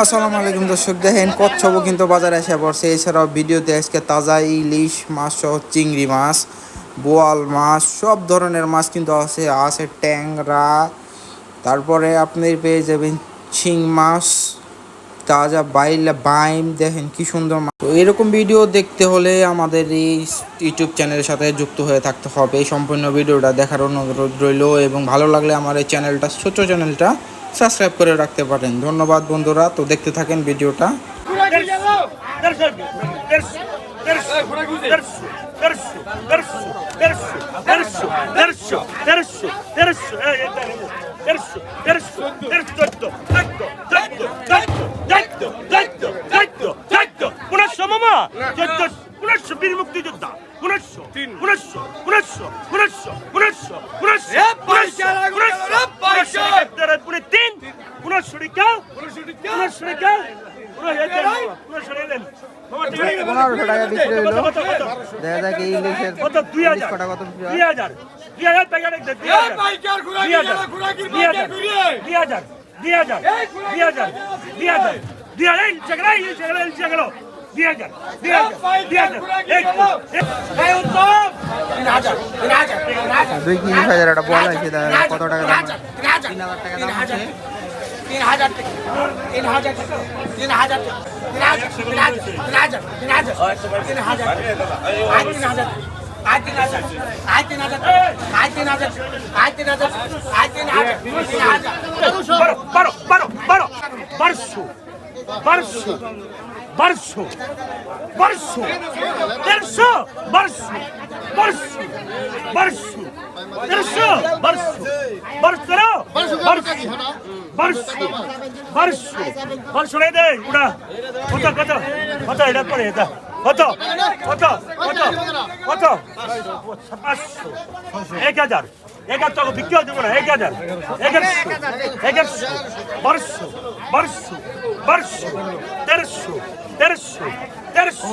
আসসালামু আলাইকুম দর্শক, দেখেন কচ্ছপও কিন্তু বাজারে এসে পড়ছে। এছাড়াও ভিডিওতে আজকে তাজা ইলিশ মাছ সহ চিংড়ি মাছ, বোয়াল মাছ, সব ধরনের মাছ কিন্তু আছে আছে ট্যাংরা, তারপরে আপনি পেয়ে যাবেন শিং মাছ, তাজা বাইলা, বাইম, দেখেন কি সুন্দর মাছ। তো এরকম ভিডিও দেখতে হলে আমাদের এই ইউটিউব চ্যানেলের সাথে যুক্ত হয়ে থাকতে হবে। সম্পূর্ণ ভিডিওটা দেখার অনুরোধ রইল এবং ভালো লাগলে আমার এই চ্যানেলটা ছোট্ট চ্যানেলটা সাবস্ক্রাইব করে রাখতে পারেন। ধন্যবাদ বন্ধুরা, তো দেখতে থাকেন ভিডিওটা। মুক্তিযোদ্ধা উনিশশো উনিশশো উনিশশো উনিশশো উনিশশো উনিশশো উনিশশো পনেরোশো টাকা বিক্রি হইল দেখা যাক এই ইলিশের দুই হাজার কত দুই হাজার দুই হাজার প্যাকেট দুই হাজার দুই হাজার দুই হাজার দুই দুই তিন হাজার একটা বল আছে কত টাকা তিন হাজার টাকা তিন হাজার টাকা। তিন হাজার টাকা। তিন হাজার টাকা। তিন হাজার তিন হাজার তিন হাজার তিন হাজার। তিন হাজার, আয় তিন হাজার, আয় তিন হাজার, আয় তিন হাজার, আয় তিন হাজার, আয় তিন হাজার তিন হাজার। বারো বারো বারো বারো, বারোশো বারোশো বারোশো বারোশো, তেরোশো, বারোশো বারোশো বারোশো, তেরোশো, বারোশো বারোশো বারোশো বারোশো বারোশো বারোশো রে দে উড়া কত কত কত এটা করে এটা কত কত কত কত পাঁচশো এক হাজার হাজার টাকা বিক্রি হতে পারে এক হাজার এগারোশো এগারোশো বারোশো বারোশো বারোশো তেরোশো তেরোশো তেরোশো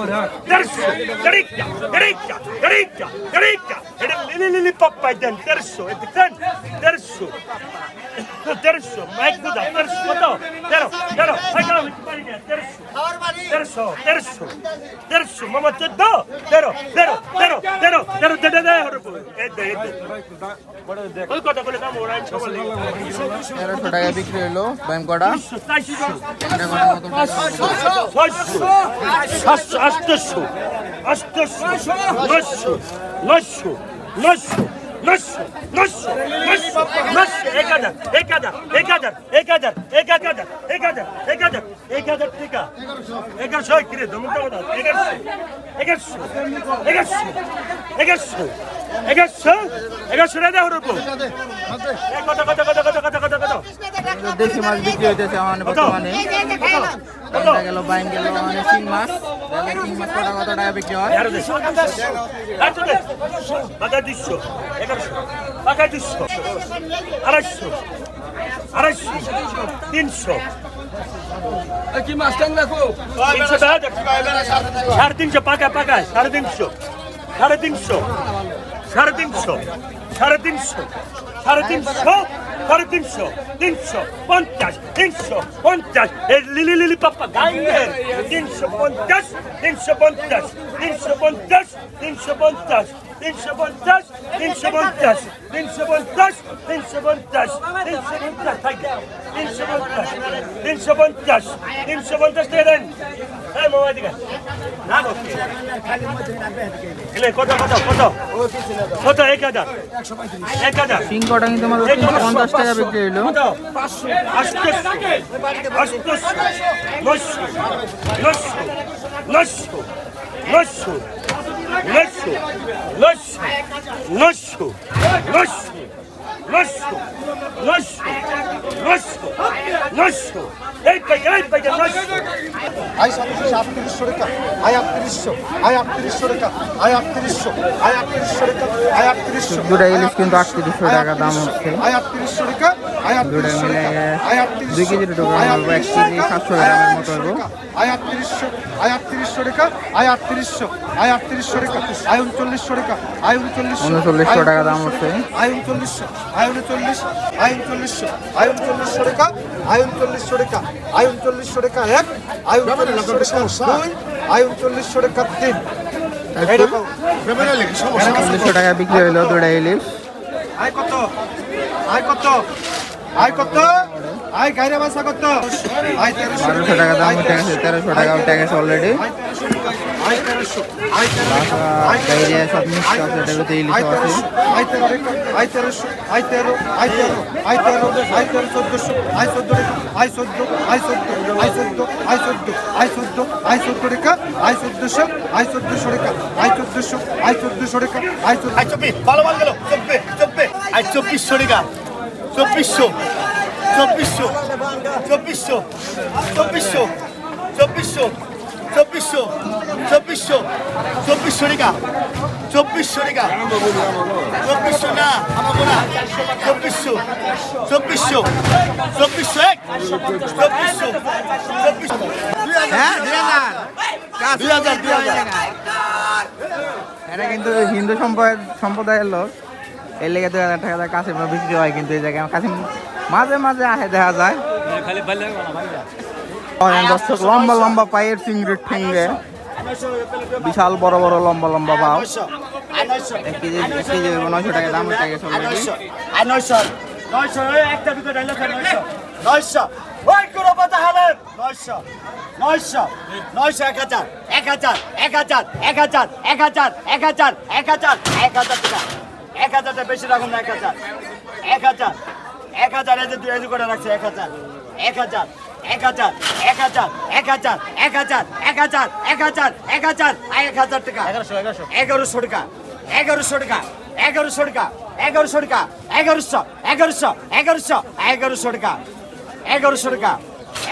তেরোশো দেড়িকা দেড়িকা দেড়িকা দেড়িকা এটা লিলি লিলি পাপ্পাই দেন তেরোশো এটা তেরোশো দেড়শো মাইক বুঝা দেড়শো কত? তেরো তেরো দেড়শো দেড়শো দেড়শো মামা চোদ্দ তেরো তেরো তেরো তেরো তেরো দেড়ে কটা মতন টাকা ছয়শো সাতশো আটশো আটশো নশো নশো নশো নশো নশো নশো নশো এক হাজার এক হাজার এক হাজার এক হাজার এক হাজার এক হাজার এক হাজার এক হাজার টাকা। এগারোশো কিরে ধমকা কথা এগারোশো এগারোশো এগারোশো এগারোশো এগারোশো এগারোশো টাকা হরবো কত কত কত কত কত কত কত? দেশি মাছ বিক্রি হইতেছে আমার বর্তমানে। গেল বাইন গেল মানে চিং মাছ তাহলে হয় আড়াইশো আড়াইশো তিনশো কি মাছ ট্যাং রাখো সাড়ে তিনশো পাকা পাকা সাড়ে তিনশো সাড়ে তিনশো সাড়ে তিনশো সাড়ে তিনশো সাড়ে তিনশো সাড়ে তিনশো তিনশো পঞ্চাশ তিনশো পঞ্চাশ। এই লিলি লিলি পাপ্পা গাইলের তিনশো পঞ্চাশ তিনশো পঞ্চাশ তিনশো পঞ্চাশ তিনশো পঞ্চাশ। তিনশো পঞ্চাশ তিনশো পঞ্চাশ তিনশো পঞ্চাশ তিনশো পঞ্চাশ তিনশো পঞ্চাশ থাকে তিনশো পঞ্চাশ তিনশো পঞ্চাশ তিনশো পঞ্চাশ দিয়ে দেন। এই মোবাইল দিকে না কত কত কত? কত? এক হাজার। এক হাজার। কটা কিন্তু আমাদের তিনশো পঞ্চাশ টাকা বিক্রি হইল। নশো নশো। নশো। নশো। নশো নশো নশো নশো নশো নশো নশো নশো এই পাইকা এই পাইকা নশো আই সাতত্রিশ আটত্রিশশো রেখা আই আটত্রিশশো আই আটত্রিশশো রেখা আই আটত্রিশশো আই আটত্রিশশো রেখা আই আটত্রিশশো দুটা ইলিশ কিন্তু আটত্রিশশো টাকা দাম হচ্ছে। আই আটত্রিশশো রেখা আয় আটত্রিশশো দুই কেজির টোকা আয় হইবো, এক কেজি সাতশো গ্রামের মতো হইবো। আয় আটত্রিশশো আয় আটত্রিশশো টাকা আয় আটত্রিশশো আয় আটত্রিশশো টাকা আয় উনচল্লিশশো টাকা আয় উনচল্লিশশো উনচল্লিশশো টাকা দাম হচ্ছে আয় উনচল্লিশশো আয় উনচল্লিশ আয় উনচল্লিশশো আয় উনচল্লিশশো টাকা আয় উনচল্লিশশো টাকা আয় উনচল্লিশশো টাকা এক আয় উনচল্লিশশো টাকা দুই আয় উনচল্লিশশো টাকা তিন এইরকম চল্লিশশো টাকা বিক্রি হইল দুটা ইলিশ আয় কত? আয় কত? আয় কত? আয় গাইরে বাসা কত? আয় তেরোশো টাকা দাম উঠে গেছে তেরোশো টাকা উঠে গেছে অলরেডি আয় তেরোশো আয় তেরোশো আয় গাইরে সব মিক্স আছে এটার ভিতরে ইলিশ আয় আছে। তেরোশো আয় তেরো রেখা আয় তেরোশো আয় তেরো আয় তেরো আয় তেরো আয় তেরো চোদ্দশো আয় চোদ্দ আয় চোদ্দ আয় চোদ্দ আয় চোদ্দ আয় চোদ্দ আয় চোদ্দ আয় চোদ্দ রেখা আয় চোদ্দশো আয় চোদ্দশো রেখা আয় চোদ্দশো আয় চোদ্দশো রেখা আয় চোদ্দ ভালো ভালো গেল চব্বিশ চব্বিশ আই চব্বিশশো টাকা চব্বিশশো। চব্বিশশো। চব্বিশশো। চব্বিশশো। চব্বিশশো। চব্বিশশো। চব্বিশশো। চব্বিশশো টাকা চব্বিশশো টাকা চব্বিশশো না আমাকে না। চব্বিশশো। চব্বিশশো। চব্বিশশো এক। চব্বিশশো। চব্বিশশো হ্যাঁ দুই হাজার। দুই হাজার এটা কিন্তু হিন্দু সম্প্রদায় সম্প্রদায়ের লোক। এর লেগে দুই হাজার টাকা কাছে বিক্রি হয় কিন্তু এই জায়গায় কাছে মাঝে মাঝে আহে দেখা যায় দর্শক লম্বা লম্বা পায়ের চিংড়ির ঠেঙ্গে বিশাল বড় বড় লম্বা লম্বা পাও এক কেজি এক কেজি নয়শো টাকা দাম টাকা এক হাজার এক হাজার এক হাজার এক হাজার এক হাজার এক হাজার এক হাজার এক হাজারটা বেশি রাখুন না এক হাজার। এক হাজার। এক হাজার এই যে দুই যে করে রাখছে এক হাজার। এক হাজার এক হাজার এক হাজার এক হাজার এক হাজার এক হাজার এক হাজার এক হাজার এক হাজার টাকা। এগারোশো। এগারোশো টাকা এগারোশো টাকা এগারোশো টাকা এগারোশো টাকা এগারোশো এগারোশো এগারোশো এগারোশো টাকা এগারোশো টাকা।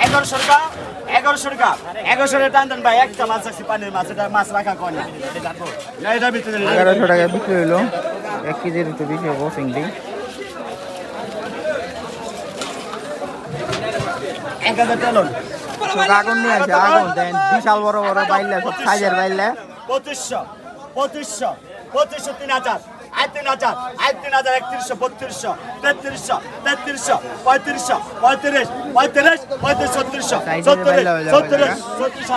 এগারোশো টাকা এগারোশো টাকা এগারোশো টাকা টান দেন ভাই একটা মাছ আছে পানির মাছ এটা মাছ রাখা কয় না? না, এটার ভিতরে এগারোশো টাকা বিক্রি হইল এক কেজির একটু বেশি হব চিংড়ি। এক হাজার টালন সব আগুন নিয়ে আসে আগুন দেন। বিশাল বড় বড় বাইলে সব সাইজের বাইলে। পঁচিশশো পঁচিশশো পঁচিশশো তিন হাজার। আয় তিন হাজার আয় তিন হাজার একত্রিশশো বত্রিশশো তেত্রিশশো তেত্রিশশো পঁয়ত্রিশশো পঁয়ত্রিশ পঁয়ত্রিশ পঁয়ত্রিশ ছত্রিশশো ছত্রিশ ছত্রিশ ছত্রিশ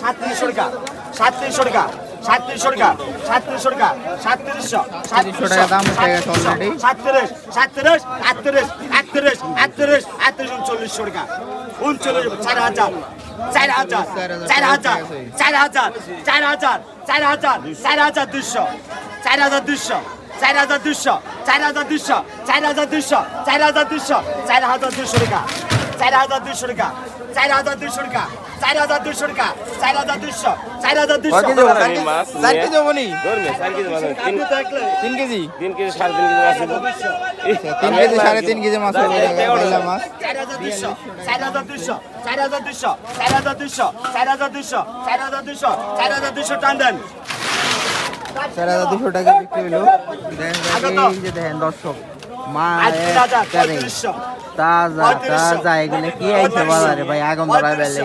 সাতত্রিশশো টাকা সাতত্রিশশো টাকা সাতত্রিশশো টাকা সাতত্রিশশো টাকা সাতত্রিশশো সাতত্রিশশো টাকা দাম উঠে গেছে already। সাতত্রিশ সাতত্রিশ আটত্রিশ আটত্রিশ আটত্রিশ আটত্রিশ উনচল্লিশশো টাকা উনচল্লিশ চার হাজার চার হাজার চার হাজার চার হাজার চার হাজার চার হাজার চার হাজার দুশো চার হাজার দুশো চার হাজার দুশো চার হাজার দুশো চার হাজার দুশো চার হাজার দুশো চার হাজার দুশো টাকা। চার হাজার দুশো টাকা চার হাজার দুশো টাকা চার হাজার দুশো টাকা চার হাজার দুশো চার হাজার দুশো চার কেজি হব নি ধরবে চার কেজি মাছ হবে। তিন তিন কেজি তিন কেজি সাড়ে তিন কেজি মাছ হবে। তিন কেজি সাড়ে তিন কেজি মাছ মাছ চার হাজার দুশো চার হাজার দুশো চার হাজার দুশো চার হাজার দুশো চার হাজার দুশো চার হাজার দুশো চার হাজার দুশো টান দেন চার হাজার দুশো টাকা বিক্রি এই দেখেন দর্শক তাজা তাজা এগুলো কি আইছে বাজারে ভাই আগুন ধরাই বেলে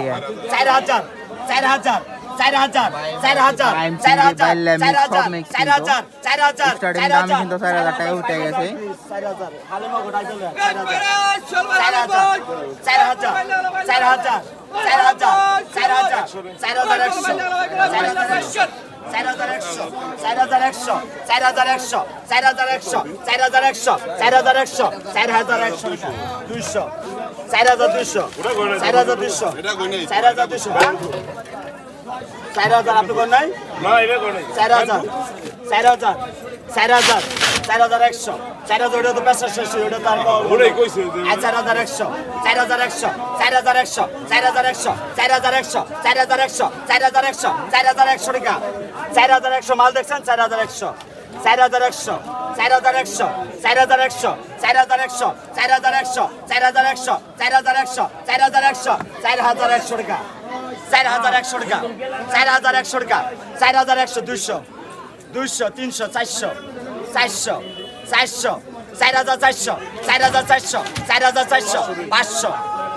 চার হাজার চার হাজার চার হাজার চার হাজার চার হাজার চার হাজার চার হাজার চার হাজার স্টার্টিং দাম কিন্তু চার হাজার টাকা উঠে গেছে চার হাজার হালিমা গোটাই চলে চার হাজার চার হাজার চার হাজার চার হাজার চার হাজার চার হাজার চার হাজার একশো চার হাজার একশো চার হাজার একশো চার হাজার একশো চার হাজার একশো চার হাজার একশো চার হাজার একশো দুইশো চার হাজার দুইশো চার হাজার দুইশো চার হাজার দুইশো চার হাজার আপনি কোন নাই চার হাজার চার হাজার চার হাজার চার হাজার একশো চার হাজার ওটা তো পেশা শেষ ওটা আর চার হাজার একশো চার হাজার একশো চার হাজার একশো চার হাজার একশো চার হাজার একশো চার হাজার একশো চার হাজার একশো চার হাজার একশো টাকা চার হাজার একশো মাল দেখছেন চার হাজার একশো চার হাজার একশো চার হাজার একশো চার হাজার একশো চার হাজার একশো চার হাজার একশো চার হাজার একশো চার হাজার একশো চার হাজার একশো চার হাজার একশো টাকা চার হাজার একশো টাকা চার হাজার একশো টাকা চার হাজার একশো দুইশো দুইশো তিনশো চারশো চারশো চারশো চার হাজার চারশো চার হাজার চারশো চার হাজার চারশো পাঁচশো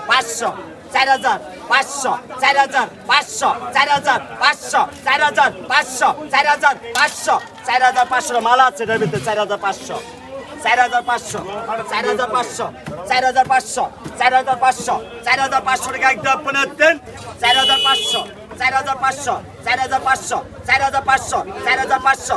পাঁচশো চার হাজার পাঁচশো চার হাজার পাঁচশো চার হাজার পাঁচশো চার হাজার পাঁচশো চার হাজার পাঁচশো চার হাজার পাঁচশো মালা আছে ভিতরে চার হাজার পাঁচশো চার হাজার পাঁচশো চার হাজার পাঁচশো চার হাজার পাঁচশো চার হাজার পাঁচশো চার হাজার পাঁচশো টাকা একদম পনেরো চার হাজার পাঁচশো চার হাজার পাঁচশো চার হাজার পাঁচশো চার হাজার পাঁচশো চার হাজার পাঁচশো